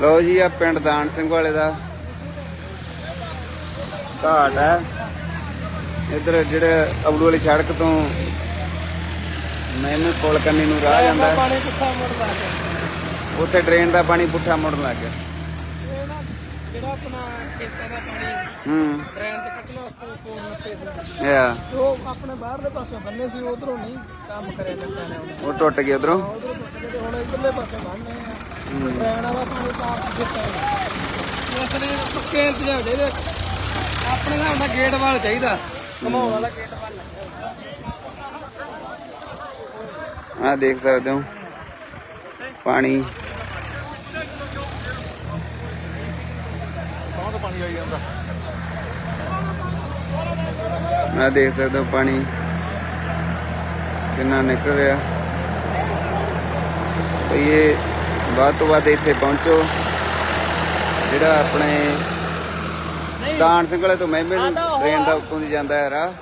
ਲੋ ਜੀ ਆ ਪਿੰਡ ਦਾਨ ਸਿੰਘ ਵਾਲੇ ਦਾ ਘਾਟ ਹੈ। ਇਧਰ ਜਿਹੜੇ ਅਬੜੂ ਵਾਲੀ ਸੜਕ ਤੋਂ ਮੈਨੂੰ ਕੋਲ ਕੰਨੀ ਨੂੰ ਰਾਹ ਜਾਂਦਾ ਉੱਥੇ ਡਰੇਨ ਦਾ ਪਾਣੀ ਪੁੱਠਾ ਮੁੜਨ ਲੱਗ ਗਿਆ। ਜਿਹੜਾ ਆਪਣਾ ਖੇਤਾਂ ਦਾ ਪਾਣੀ ਹੂੰ। ਡਰੇਨ ਚ ਕੱਢਣਾ ਵਾਸਤੇ ਫੋਨ ਮੱਥੇ ਸੀ। ਆ ਉਹ ਆਪਣੇ ਬਾਹਰਲੇ ਪਾਸੇ ਬੰਨੇ ਸੀ ਉਧਰੋਂ ਨਹੀਂ ਕੰਮ ਕਰਿਆ ਜੱਟਾਂ ਨੇ ਉਹਨੇ। ਉਹ ਟੁੱਟ ਗਿਆ ਉਧਰੋਂ? ਉਧਰੋਂ ਜਿਹੜੇ ਹੁਣ ਇਧਰਲੇ ਪਾਸੇ ਬੰਨੇ ਆ। ਡਰੇਨ ਵਾਲਾ ਪਾਣੀ ਤਾਂ ਦਿੱਤਾ ਹੈ ਇਸ ਲਈ ਪੱਕੇ ਇੰਤਜ਼ਾਮ ਚਾਹੀਦੇ ਆਪਣੇ ਹਿਸਾਬ ਨਾਲ ਗੇਟ ਵਾਲ ਚਾਹੀਦਾ। ਘਮਾਉਣ ਵਾਲਾ ਗੇਟ ਵਾਲ ਆ ਦੇਖ ਸਕਦੇ ਹੋ। ਪਾਣੀ। ਆ ਦੇਖ ਸਕਦੇ ਪਾਣੀ ਕਿੰਨਾ ਨਿਕਲ ਰਿਹਾ। ਭਈ ਇਹ ਵੱਧ ਤੋਂ ਵੱਧ ਇੱਥੇ ਪਹੁੰਚੋ। ਜਿਹੜਾ ਆਪਣੇ ਦਾਨ ਸਿੰਘ ਵਾਲੇ ਤੋਂ ਮਹਿਮੇ ਨੂੰ ਟ੍ਰੇਨ ਦਾ ਉੱਤੋਂ ਦੀ ਜਾਂਦਾ ਹੈ ਰਾਹ।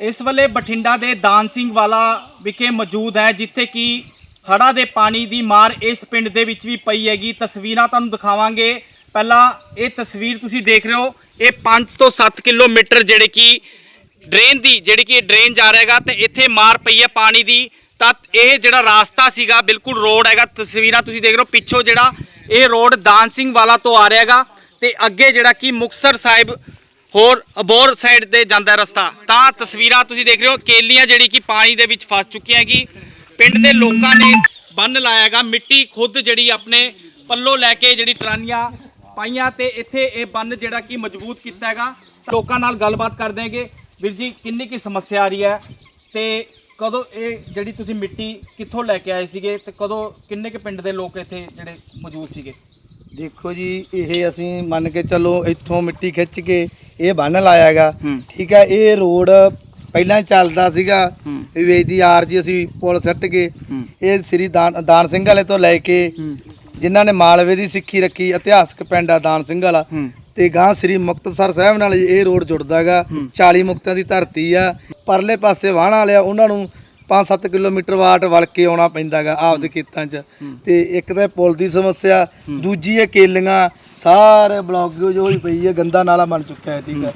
ਇਸ ਵੇਲੇ ਬਠਿੰਡਾ ਦੇ ਦਾਨ ਸਿੰਘ ਵਾਲਾ ਵਿਖੇ ਮੌਜੂਦ ਹੈ ਜਿੱਥੇ ਕਿ ਹੜ੍ਹਾਂ ਦੇ ਪਾਣੀ ਦੀ ਮਾਰ ਇਸ ਪਿੰਡ ਦੇ ਵਿੱਚ ਵੀ ਪਈ ਹੈਗੀ। ਤਸਵੀਰਾਂ ਤੁਹਾਨੂੰ ਦਿਖਾਵਾਂਗੇ। ਪਹਿਲਾਂ ਇਹ ਤਸਵੀਰ ਤੁਸੀਂ ਦੇਖ ਰਹੇ ਹੋ, ਇਹ 5 ਤੋਂ 7 ਕਿਲੋਮੀਟਰ ਜਿਹੜੇ ਕਿ ਡਰੇਨ ਦੀ, ਜਿਹੜੀ ਕਿ ਡਰੇਨ ਜਾ ਰਿਹਾ ਹੈਗਾ ਤੇ ਇੱਥੇ ਮਾਰ ਪਈ ਹੈ ਪਾਣੀ ਦੀ। ਤਾਂ ਇਹ ਜਿਹੜਾ ਰਾਸਤਾ ਸੀਗਾ, ਬਿਲਕੁਲ ਰੋਡ ਹੈਗਾ, ਤਸਵੀਰਾਂ ਤੁਸੀਂ ਦੇਖ ਰਹੇ ਹੋ, ਪਿੱਛੋਂ ਜਿਹੜਾ ਇਹ ਰੋਡ ਦਾਨ ਸਿੰਘ ਵਾਲਾ ਤੋਂ ਆ ਰਿਹਾ ਹੈਗਾ ਤੇ ਅੱਗੇ ਜਿਹੜਾ ਕਿ ਮੁਕਸਰ ਸਾਹਿਬ ਹੋਰ ਅਬੋਰ ਸਾਈਡ ਤੇ ਜਾਂਦਾ ਰਸਤਾ। ਤਾਂ ਤਸਵੀਰਾਂ ਤੁਸੀਂ ਦੇਖ ਰਹੇ ਹੋ, ਕੇਲੀਆਂ ਜਿਹੜੀ ਕਿ ਪਾਣੀ ਦੇ ਵਿੱਚ ਫਸ ਚੁੱਕੀਆਂ ਹੈਗੀ। ਪਿੰਡ ਦੇ ਲੋਕਾਂ ਨੇ ਬੰਨ ਲਾਇਆਗਾ ਮਿੱਟੀ ਖੁਦ ਜਿਹੜੀ ਆਪਣੇ ਪੱਲੋ ਲੈ ਕੇ ਜਿਹੜੀ ਟਰਾਲੀਆਂ ਪਾਈਆਂ ਤੇ ਇੱਥੇ ਇਹ ਬੰਨ ਜਿਹੜਾ ਕਿ ਮਜ਼ਬੂਤ ਕੀਤਾ ਹੈਗਾ। ਲੋਕਾਂ ਨਾਲ ਗੱਲਬਾਤ ਕਰਦੇ ਹੈਗੇ। ਵੀਰ ਜੀ ਕਿੰਨੀ ਕੀ ਸਮੱਸਿਆ ਆ ਰਹੀ ਹੈ? ਤੇ ਕਦੋਂ ਇਹ ਜਿਹੜੀ ਤੁਸੀਂ ਮਿੱਟੀ ਕਿੱਥੋਂ ਲੈ ਕੇ ਆਏ ਸੀਗੇ ਤੇ ਕਦੋਂ ਕਿੰਨੇ ਕੁ ਪਿੰਡ ਦੇ ਲੋਕ ਇੱਥੇ ਜਿਹੜੇ ਮੌਜੂਦ ਸੀਗੇ? ਦੇਖੋ ਜੀ ਇਹ ਅਸੀਂ ਮੰਨ ਕੇ ਚੱਲੋ ਇੱਥੋਂ ਮਿੱਟੀ ਖਿੱਚ ਕੇ ਇਹ ਬੰਨ ਲਾਇਆਗਾ ਹੂੰ। ਠੀਕ ਹੈ ਇਹ ਰੋਡ ਪਹਿਲਾਂ ਚੱਲਦਾ ਸੀਗਾ। ਵੇਦੀ ਆਰ ਜੀ ਅਸੀਂ ਪੁਲ ਸੱਟ ਕੇ। ਇਹ ਸ੍ਰੀ ਦਾਨ ਸਿੰਘ ਵਾਲੇ ਤੋਂ ਲੈ ਕੇ ਜਿਨ੍ਹਾਂ ਨੇ ਮਾਲਵੇ ਦੀ ਸਿੱਖੀ ਰੱਖੀ ਇਤਿਹਾਸਕ ਪਿੰਡ ਆ ਦਾਨ ਸਿੰਘ ਵਾਲਾ। ਹੂੰ। ਤੇ ਗਾਂ ਸ੍ਰੀ ਮੁਕਤਸਰ ਸਾਹਿਬ ਨਾਲ ਇਹ ਰੋਡ ਜੁੜਦਾਗਾ 40 ਮੁਕਤਾਂ ਦੀ ਧਰਤੀ ਆ। ਪਰਲੇ ਪਾਸੇ ਵਾਹਣ ਵਾਲਿਆ ਉਹਨਾਂ ਨੂੰ 5-7 ਕਿਲੋਮੀਟਰ ਵਾਟ ਵਲ ਕੇ ਆਉਣਾ ਪੈਂਦਾਗਾ ਆਪਦੇ ਖੇਤਾਂ 'ਚ। ਤੇ ਇੱਕ ਤਾਂ ਪੁਲ ਦੀ ਸਮੱਸਿਆ ਦੂਜੀ ਇਹ ਕੇਲੀਆਂ ਸਾਰੇ ਬਲੌਕ ਜੋ ਹੋਈ ਪਈ ਹੈ ਗੰਦਾ ਨਾਲਾ ਬਣ ਚੁੱਕਾ ਹੈ ਠੀਕ ਹੈ।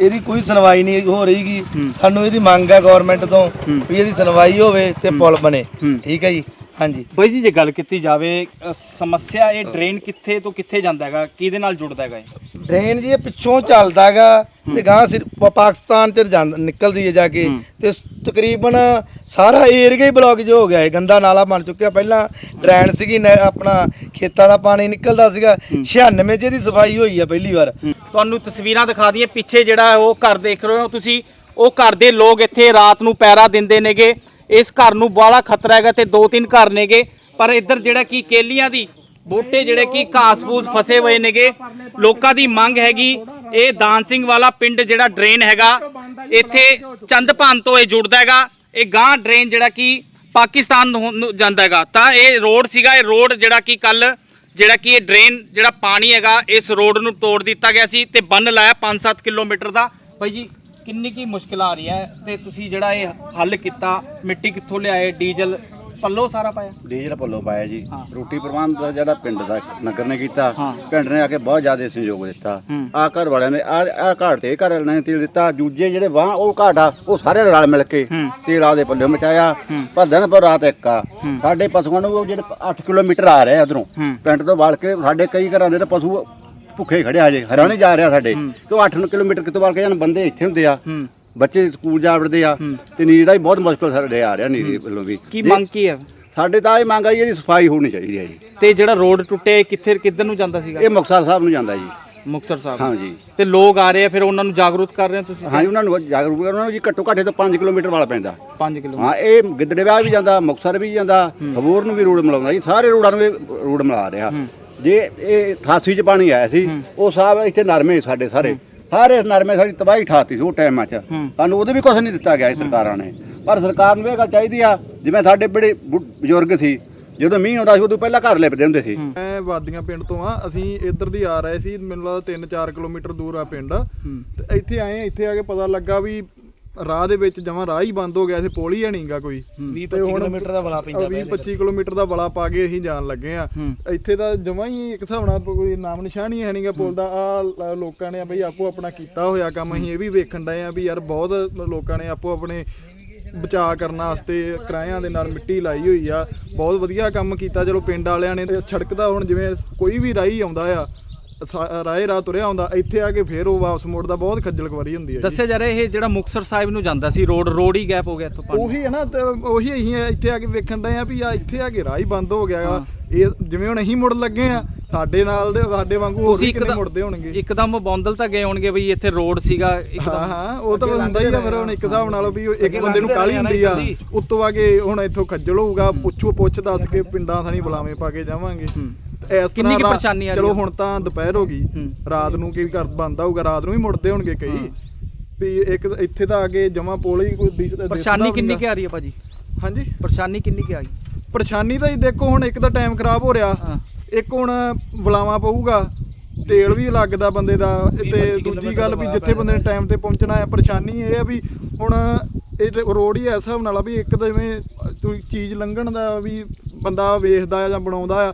ਇਹਦੀ ਕੋਈ ਸੁਣਵਾਈ ਨਹੀਂ ਹੋ ਰਹੀਗੀ। ਸਾਨੂੰ ਇਹਦੀ ਮੰਗ ਹੈ ਗਵਰਨਮੈਂਟ ਤੋਂ ਵੀ ਇਹਦੀ ਸੁਣਵਾਈ ਹੋਵੇ ਤੇ ਪੁਲ ਬਣੇ। ਠੀਕ ਹੈ ਜੀ। ਹਾਂਜੀ। ਬਾਈ ਜੀ ਜੇ ਗੱਲ ਕੀਤੀ ਜਾਵੇ ਅ, ਸਮੱਸਿਆ ਇਹ ਡਰੇਨ ਕਿੱਥੇ ਤੋਂ ਕਿੱਥੇ ਜਾਂਦਾ ਹੈਗਾ? ਕਿਹਦੇ ਨਾਲ ਜੁੜਦਾ ਹੈਗਾ ਇਹ? ਡਰੇਨ ਜੀ ਇਹ ਪਿੱਛੋਂ ਚੱਲਦਾਗਾ ਤੇ ਗਾਂ ਸਿਰ ਪ- ਪਾਕਿਸਤਾਨ ਚ ਜਾਂ- ਨਿਕਲਦੀ ਹੈ ਜਾ ਕੇ। ਤੇ ਸ- ਤਕਰੀਬਨ ਸਾਰਾ ਏਰੀਆ ਹੀ ਬਲੌਕ ਜੋ ਹੋ ਗਿਆ ਹੈ ਗੰਦਾ ਨਾਲਾ ਬਣ ਚੁੱਕਿਆ। ਪਹਿਲਾਂ ਡਰੇਨ ਸੀਗੀ ਨਹਿ- ਆਪਣਾ ਖੇਤਾਂ ਦਾ ਪਾਣੀ ਨਿਕਲਦਾ ਸੀਗਾ। 96 ਚ ਇਹਦੀ ਸਫ਼ਾਈ ਹੋਈ ਹੈ ਪਹਿਲੀ ਵਾਰ। ਤੁਹਾਨੂੰ ਤਸਵੀਰਾਂ ਦਿਖਾ ਦਈਏ। ਪਿੱਛੇ ਜਿਹੜਾ ਉਹ ਘਰ ਦੇਖ ਰਹੇ ਹੋ ਤੁਸੀਂ ਉਹ ਘਰ ਦੇ ਲੋਕ ਇੱਥੇ ਰਾਤ ਨੂੰ ਪਹਿਰਾ ਦਿੰਦੇ ਨੇਗੇ। ਇਸ ਘਰ ਨੂੰ ਬਾਹਲਾ ਖਤਰਾ ਹੈਗਾ ਤੇ ਦੋ ਤਿੰਨ ਘਰ ਨੇਗੇ। ਪਰ ਇੱਧਰ ਜਿਹੜਾ ਕੀ ਕੇਲੀਆਂ ਦੀ ਬੂਟੇ ਜਿਹੜੇ ਕੀ ਘਾਸ-ਫੂਸ ਫਸੇ ਹੋਏ ਨੇਗੇ। ਲੋਕਾਂ ਦੀ ਮੰਗ ਹੈਗੀ, ਇਹ ਦਾਨ ਸਿੰਘ ਵਾਲਾ ਪਿੰਡ ਜਿਹੜਾ ਡਰੇਨ ਹੈਗਾ, ਇੱਥੇ ਚੰਦਪਾਨ ਤੋਂ ਇਹ ਜੁੜਦਾ ਹੈਗਾ। ਇਹ ਗਾਂ ਡਰੇਨ ਜਿਹੜਾ ਕਿ ਪਾਕਿਸਤਾਨ ਨੂੰ ਜਾਂਦਾ ਹੈਗਾ। ਤਾਂ ਇਹ ਰੋਡ ਸੀਗਾ, ਇਹ ਰੋਡ ਜਿਹੜਾ ਕਿ ਕੱਲ ਜਿਹੜਾ ਕਿ ਇਹ ਡਰੇਨ ਜਿਹੜਾ ਪਾਣੀ ਹੈਗਾ, ਇਸ ਰੋਡ ਨੂੰ ਤੋੜ ਦਿੱਤਾ ਗਿਆ ਸੀ ਤੇ ਬੰਨ ਲਾਇਆ 5-7 ਕਿਲੋਮੀਟਰ ਦਾ। ਭਾਈ ਜੀ ਕਿੰਨੀ ਕੀ ਮੁਸ਼ਕਲ ਆ ਰਹੀ ਹੈ ਤੇ ਤੁਸੀਂ ਜਿਹੜਾ ਇਹ ਹੱਲ ਕੀਤਾ ਮਿੱਟੀ ਕਿੱਥੋਂ ਲਿਆਏ ਡੀਜ਼ਲ ਪੱਲੋ ਸਾਰਾ ਪਾਇਆ ਡੀਜ਼ਲ ਭੱਲੋ ਪਾਇਆ ਜੀ ਹਾਂ। ਰੋਟੀ ਪ੍ਰਬੰਧ ਦਾ ਜਿਹੜਾ ਪਿੰਡ ਦਾ ਨਗਰ ਨੇ ਕੀਤਾ ਹਾਂ। ਪਿੰਡ ਨੇ ਆ ਕੇ ਬਹੁਤ ਜ਼ਿਆਦਾ ਸਹਿਯੋਗ ਦਿੱਤਾ ਹੂੰ। ਆ ਘਰ ਵਾਲਿਆਂ ਨੇ ਆ ਆ ਘਾਟ ਤੇ ਘਰ ਵਾਲਿਆਂ ਨੇ ਤੇਲ ਦਿੱਤਾ ਦੂਜੇ ਜਿਹੜੇ ਵਾਹ ਉਹ ਘਾਟ ਆ ਉਹ ਸਾਰੇ ਰਲ ਮਿਲ ਕੇ ਹੂੰ। ਤੇਲ ਆ ਦੇ ਪੱਲੇ ਮਚਾਇਆ ਹੂੰ। ਪਰ ਦਿਨ ਪਰ ਰਾਤ ਇੱਕ ਆ। ਸਾਡੇ ਪਸ਼ੂਆਂ ਨੂੰ ਉਹ ਜਿਹੜੇ 8 ਕਿਲੋਮੀਟਰ ਆ ਰਹੇ ਉਧਰੋਂ ਹੂੰ। ਪਿੰਡ ਤੋਂ ਵਲ ਕੇ ਸਾਡੇ ਕਈ ਘਰਾਂ ਦੇ ਤਾਂ ਪਸ਼ੂ ਭੁੱਖੇ ਖੜੇ ਹਜੇ ਹਰਿਆਣੇ ਜਾ ਰਿਹਾ ਸਾਡੇ। ਕਿਉਂ 8 ਕਿਲੋਮੀਟਰ ਕਿਤੋਂ ਵਲ ਕੇ ਜਾਣ ਬੰਦੇ ਇੱਥੇ ਹੁੰਦੇ ਆ। ਬੱਚੇ ਸਕੂਲ ਜਾ ਵੜਦੇ ਆ। ਤੇ ਨੀਰ ਦਾ ਵੀ ਬਹੁਤ ਮੁਸ਼ਕਲ ਸਾਡੇ ਆ ਰਿਹਾ ਨੀਰ ਵੱਲੋਂ ਵੀ। ਕੀ ਮੰਗ ਕੀ ਹੈ ਸਾਡੇ ਤਾਂ ਇਹ ਮੰਗ ਆ ਜੀ ਇਹਦੀ ਸਫ਼ਾਈ ਹੋਣੀ ਚਾਹੀਦੀ ਹੈ ਜੀ। ਤੇ ਜਿਹੜਾ ਰੋਡ ਟੁੱਟਿਆ ਇਹ ਕਿੱਥੇ ਕਿੱਧਰ ਨੂੰ ਜਾਂਦਾ ਸੀਗਾ? ਇਹ ਮੁਕਤਸਰ ਸਾਹਿਬ ਨੂੰ ਜਾਂਦਾ ਜੀ। ਮੁਕਤਸਰ ਸਾਹਿਬ। ਹਾਂ ਜੀ। ਤੇ ਲੋਕ ਆ ਰਹੇ ਆ ਫਿਰ ਉਹਨਾਂ ਨੂੰ ਜਾਗਰੂਕ ਕਰ ਰਹੇ ਹੋ ਤੁਸੀਂ? ਹਾਂ ਜੀ ਉਹਨਾਂ ਨੂੰ ਜਾਗਰੂਕ ਉਹਨਾਂ ਨੂੰ ਜੀ ਘੱਟੋ ਘੱਟ ਤੋਂ 5 ਕਿਲੋਮੀਟਰ ਵਾਲਾ ਪੈਂਦਾ। 5 ਕਿਲੋ ਹਾਂ ਇਹ ਗਿੱਦੜੇ ਵਿਆਹ ਵੀ ਜਾਂਦਾ ਮੁਕਤਸਰ ਵੀ ਜਾਂਦਾ ਹਬੂਰ ਨੂੰ ਵੀ ਰੋਡ ਮਿਲਾਉਂਦਾ ਜੀ ਸਾਰੇ ਰੋਡਾਂ ਨੂੰ ਰੋਡ ਮਿਲਾ ਰਿਹਾ। ਜੇ ਇਹ 88 ਚ ਪਾਣੀ ਆਇਆ ਸੀ ਉਹ ਸਾਹਿਬ ਇੱਥੇ ਨਰਮੇ ਸਾਡੇ ਸਾਰੇ। ਸਾਰੇ ਨਰਮੇ ਸਾਡੀ ਤਬਾਹੀ ਠਾਤੀ ਸੀ ਉਹ ਟਾਈਮਾਂ 'ਚ। ਸਾਨੂੰ ਉਹਦੇ ਵੀ ਕੁਝ ਨਹੀਂ ਦਿੱਤਾ ਗਿਆ ਇਹ ਸਰਕਾਰਾਂ ਨੇ। ਪਰ ਸਰਕਾਰ ਨੂੰ ਇਹ ਗੱਲ ਚਾਹੀਦੀ ਆ ਜਿਵੇਂ ਸਾਡੇ ਬੜੇ ਬਜ਼ੁਰਗ ਸੀ ਜਦੋਂ ਮੀਂਹ ਆਉਂਦਾ ਸੀ ਉਦੋਂ ਪਹਿਲਾਂ ਘਰ ਲਿਪਦੇ ਹੁੰਦੇ ਸੀ। ਮੈਂ ਵਾਦੀਆਂ ਪਿੰਡ ਤੋਂ ਆ ਅਸੀਂ ਇੱਧਰ ਦੀ ਆ ਰਹੇ ਸੀ ਮੈਨੂੰ ਲੱਗਦਾ 3-4 ਕਿਲੋਮੀਟਰ ਦੂਰ ਆ ਪਿੰਡ। ਤੇ ਇੱਥੇ ਆਏ ਇੱਥੇ ਆ ਕੇ ਪਤਾ ਲੱਗਾ ਵੀ ਰਾਹ ਦੇ ਵਿੱਚ ਜਮਾਂ ਰਾਹ ਹੀ ਬੰਦ ਹੋ ਗਿਆ ਸੀ ਪੁਲ ਹੀ ਨਹੀਂਗਾ ਕੋਈ। 20 ਤੇ ਹੁਣ ਕਿਲੋਮੀਟਰ ਦਾ ਵਲਾ ਪੈਂਦਾ 20 25 ਕਿਲੋਮੀਟਰ ਦਾ ਬਲਾ ਪਾ ਕੇ ਅਸੀਂ ਜਾਣ ਲੱਗੇ ਆ ਇੱਥੇ ਤਾਂ ਜਮਾਂ ਹੀ ਇੱਕ ਹਿਸਾਬ ਨਾਲ ਕੋਈ ਨਾਮ ਨਿਸ਼ਾਨ ਹੀ ਹੈ ਨਹੀਂਗਾ ਪੁਲ ਦਾ। ਆ ਲੋਕਾਂ ਨੇ ਬਈ ਆਪੋ ਆਪਣਾ ਕੀਤਾ ਹੋਇਆ ਕੰਮ ਅਸੀਂ ਇਹ ਵੀ ਵੇਖਣ ਡਏ ਆ ਵੀ ਯਾਰ ਬਹੁਤ ਲੋਕਾਂ ਨੇ ਆਪੋ ਆਪਣੇ ਬਚਾਅ ਕਰਨ ਵਾਸਤੇ ਕਿਰਾਇਆਂ ਦੇ ਨਾਲ ਮਿੱਟੀ ਲਾਈ ਹੋਈ ਆ। ਬਹੁਤ ਵਧੀਆ ਕੰਮ ਕੀਤਾ ਚਲੋ ਪਿੰਡ ਵਾਲਿਆਂ ਨੇ ਤੇ ਸੜਕ ਦਾ ਹੁਣ ਜਿਵੇਂ ਕੋਈ ਵੀ ਰਾਹੀ ਆਉਂਦਾ ਆ ਸਾ- ਰਾਹੇ ਰਾਹ ਤੁਰਿਆ ਆਉਂਦਾ ਇੱਥੇ ਆ ਕੇ ਫੇਰ ਉਹ ਵਾਪਸ ਮੁੜਦਾ ਬਹੁਤ ਖੱਜਲ ਖਵਾਰੀ ਹੁੰਦੀ ਹੈ ਜੀ। ਦੱਸਿਆ ਜਾ ਰਿਹਾ ਇਹ ਜਿਹੜਾ ਮੁਕਤਸਰ ਸਾਹਿਬ ਨੂੰ ਜਾਂਦਾ ਸੀ ਰੋਡ ਰੋਡ ਹੀ ਗੈਪ ਹੋ ਗਿਆ ਇੱਥੋਂ ਪਾਣੀ ਉਹੀ ਹੈ ਨਾ ਤੇ ਉਹੀ ਅਸੀਂ ਇੱਥੇ ਆ ਕੇ ਵੇਖਣ ਡਏ ਆ ਵੀ ਆ ਇੱਥੇ ਆ ਕੇ ਰਾਹ ਹੀ ਬੰਦ ਹੋ ਗਿਆ ਗਾ। ਇਹ ਜਿਵੇਂ ਹੁਣ ਅਸੀਂ ਮੁੜ ਲੱਗੇ ਆ ਸਾਡੇ ਨਾਲ ਦੇ ਸਾਡੇ ਵਾਂਗੂ ਹੋਰ ਵੀ ਕਿੰਨੇ ਮੁੜਦੇ ਹੋਣਗੇ। ਇੱਕਦਮ ਬੌਂਦਲ ਤਾਂ ਗਏ ਹੋਣਗੇ ਬਈ ਇੱਥੇ ਰੋਡ ਸੀਗਾ ਹਾਂ ਇੱਕਦਮ ਹਾਂ ਉਹ ਤਾਂ ਹੁੰਦਾ ਹੀ ਆ ਫਿਰ ਹੁਣ ਇੱਕ ਹਿਸਾਬ ਨਾਲ ਵੀ ਇੱਕ ਬੰਦੇ ਨੂੰ ਕਾਲੀ ਹੁੰਦੀ ਆ। ਉੱਤੋਂ ਆ ਕੇ ਹੁਣ ਇੱਥੋਂ ਖੱਜਲ ਹੋਊਗਾ ਪੁੱਛੋ ਪੁੱਛ ਦੱਸ ਕੇ ਪਿੰਡਾਂ ਥਾਣੀ ਬੁਲਾਵੇਂ ਪਾ ਕੇ ਜਾਵਾਂਗੇ। ਇਸ ਕਿੰਨੀ ਕੁ ਪਰੇਸ਼ਾਨੀ ਆ ਰਹੀ ਚਲੋ ਆ? ਹੁਣ ਤਾਂ ਦੁਪਹਿਰ ਹੋ ਗਈ। ਰਾਤ ਨੂੰ ਕੀ ਕਰ ਬੰਦਾ ਹੋਊਗਾ ਰਾਤ ਨੂੰ ਵੀ ਮੁੜਦੇ ਹੋਣਗੇ ਕਈ। ਵੀ ਇੱਕ ਇੱਥੇ ਤਾਂ ਆ ਕੇ ਜਮਾ ਪੋਲ ਹੀ ਕੋਈ ਪਰੇਸ਼ਾਨੀ ਕਿੰਨੀ। ਕੁ ਆ ਰਹੀ ਹੈ ਭਾਜੀ? ਹਾਂਜੀ? ਪਰੇਸ਼ਾਨੀ ਕਿੰਨੀ ਕੁ ਆਈ ਪਰੇਸ਼ਾਨੀ ਤਾਂ ਜੀ ਦੇਖੋ ਹੁਣ ਇੱਕ ਤਾਂ ਟਾਈਮ ਖਰਾਬ ਹੋ ਰਿਹਾ। ਇੱਕ ਹੁਣ ਬੁਲਾਵਾ ਪਊਗਾ। ਤੇਲ ਵੀ ਲੱਗਦਾ ਬੰਦੇ ਦਾ ਤੇ ਦੂਜੀ ਗੱਲ ਵੀ ਜਿੱਥੇ ਬੰਦੇ ਨੇ ਟਾਈਮ ਤੇ ਪਹੁੰਚਣਾ ਹੈ ਪਰੇਸ਼ਾਨੀ ਇਹ ਆ ਵੀ ਹੁਣ ਇਹ ਰੋਡ ਹੀ ਐਸਾ ਹਿਸਾਬ ਨਾਲ ਆ ਵੀ ਇੱਕ ਤਾਂ ਜਿਵੇਂ ਕੋਈ ਚੀਜ਼ ਲੰਘਣ ਦਾ ਵੀ ਬੰਦਾ ਵੇਖਦਾ ਆ ਜਾਂ ਬਣਾਉਂਦਾ ਆ